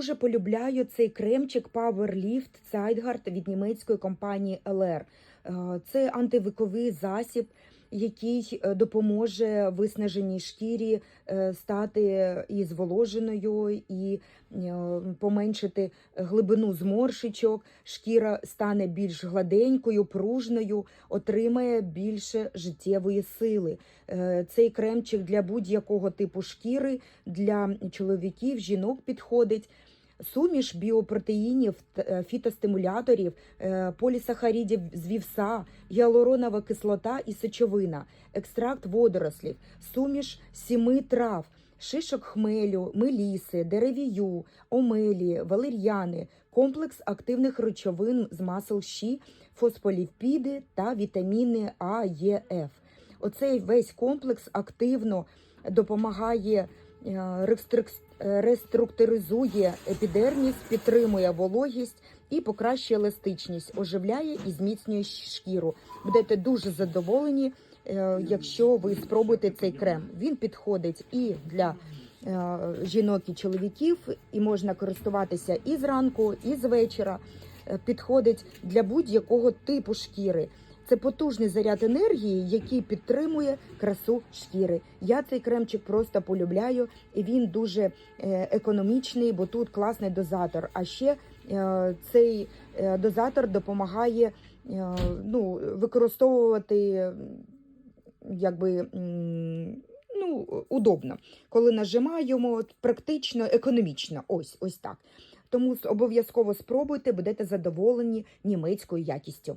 Дуже полюбляю цей кремчик Power Lift Zeitgard від німецької компанії LR. Е, Це антивиковий засіб, який е, допоможе виснаженій шкірі е, стати і зволоженою, і поменшити глибину зморшечок. Шкіра стане більш гладенькою, пружною, отримає більше життєвої сили. Цей кремчик для будь-якого типу шкіри, для чоловіків, жінок підходить. Суміш біопротеїнів, е, фітостимуляторів, е, полісахарідів з вівса, гіалуронова кислота і сечовина, екстракт водорослів, суміш сіми трав, шишок хмелю, меліси, деревію, омелі, валер'яни, комплекс активних речовин з масел щі, фосфоліпіди та вітаміни А, Е, Ф. Оцей весь комплекс активно допомагає реструктуризує епідерміс, підтримує вологість і покращує еластичність, оживляє і зміцнює шкіру. Будете дуже задоволені, е, якщо ви спробуєте цей крем. Він підходить і для е, жінок і чоловіків, і можна користуватися і зранку, і з вечора. Е, Підходить для будь-якого типу шкіри. Це потужний заряд енергії, який підтримує красу шкіри. Я цей кремчик просто полюбляю, і він дуже е, економічний, бо тут класний дозатор. А ще е, цей е, дозатор допомагає ну, використовувати якби. Ну, удобно, коли нажимаємо, практично економічно. Ось ось так. Тому обов'язково спробуйте, будете задоволені німецькою якістю.